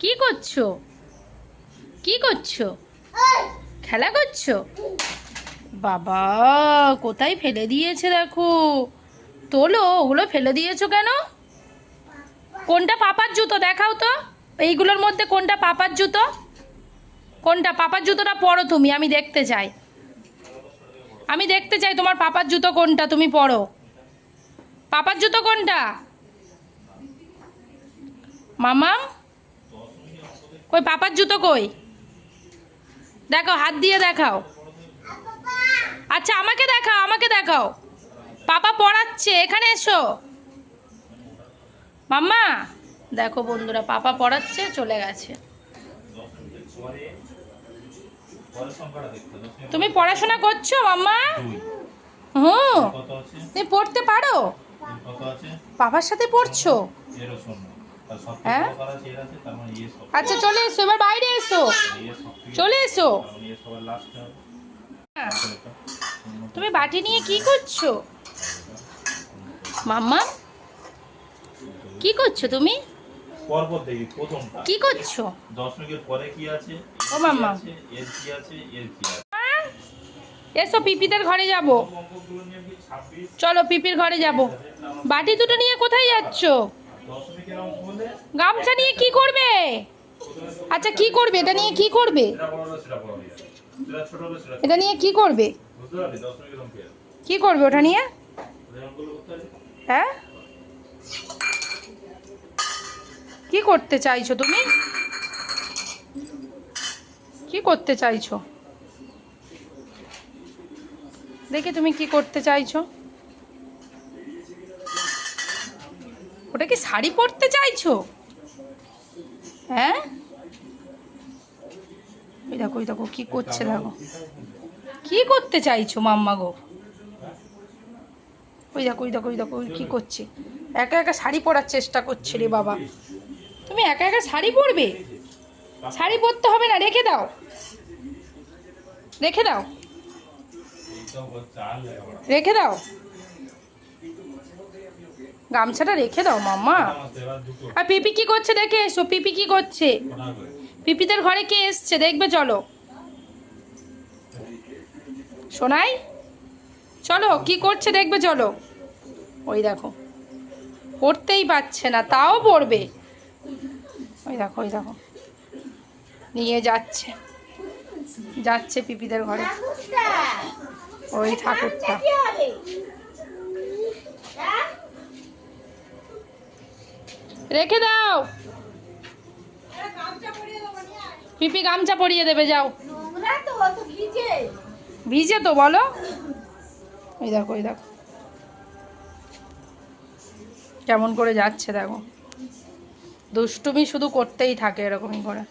কি করছ? কি করছ? খেলা করছ? বাবা, কোথায় ফেলে দিয়েছে দেখো। তোলো, ওগুলো ফেলে দিয়েছ কেন? কোনটা পাপার জুতো দেখাও তো। এইগুলোর মধ্যে কোনটা পাপার জুতো? কোনটা? পাপার জুতোটা পরো তুমি, আমি দেখতে চাই। আমি দেখতে চাই তোমার পাপার জুতো কোনটা, তুমি পরো। পাপার জুতো কোনটা? মামাম? কই পাপার জুতো কই? দেখো হাত দিয়ে দেখাও। আচ্ছা আমাকে দেখাও আমাকে দেখাও। পাপা পড়াচ্ছে এখানে এসো। মাম্মা দেখো বন্ধুরা পাপা পড়াচ্ছে চলে গেছে। তুমি পড়াশোনা করছ মাম্মা? হুম। তুমি পড়তে পারো? বাবার সাথে পড়ছো? হ্যাঁ? মানে ইয়ে আচ্ছা চলে এসো এবার বাইরে এসো। ইয়ে সব থেকে চলে এসো। মানে ইয়ে হ্যাঁ। তুমি বাটি নিয়ে কি করছ? মাম্মা কি করছ তুমি? পরপর দেখি প্রথমটা। কি করছ? দশমিকের পরে কি আছে? ও মাম্মা। এর কি আছে? এর কি আছে? এসো পিপিদের ঘরে যাব। চলো পিপির ঘরে যাব। বাটি দুটো নিয়ে কোথায় যাচ্ছো? গামছা নিয়ে কি করবে? আচ্ছা কি করবে? এটা নিয়ে কি করবে। এটা নিয়ে কি করবে? কি করবে ওটা নিয়ে? হ্যাঁ? কি করতে চাইছো তুমি? কি করতে চাইছো? দেখি তুমি কি করতে চাইছো। ওটা কি শাড়ি পরতে চাইছো? হ্যাঁ? ওই দেখো ওই দেখো, কি করছে দেখো। কি করতে চাইছো মাম্মা গো? ওই দেখো ওই দেখো ওই দেখো, ওই কি করছে? একা একা শাড়ি পরার চেষ্টা করছে রে বাবা। তুমি একা একা শাড়ি পরবে? শাড়ি পরতে হবে না, রেখে দাও। রেখে দাও। রেখে দাও। গামছাটা রেখে দাও, মাম্মা। আর পিপি কি করছে দেখে এসো, পিপি কি করছে? পিপিদের ঘরে কে এসছে? দেখবে, চলো। শোনাই চলো, কি করছে দেখবে, চলো। ওই দেখো। পড়তেই পারছে না, তাও পড়বে। ওই দেখো ওই দেখো। নিয়ে যাচ্ছে। যাচ্ছে পিপিদের ঘরে। ওই ঠাকুরটা। রেখে দাও। পিপি গামছা পরিয়ে দেবে, যাও। ভিজে তো, বলো। ওই দেখো ওই দেখো। কেমন করে যাচ্ছে, দেখো। দুষ্টুমি শুধু করতেই থাকে এরকমই করে।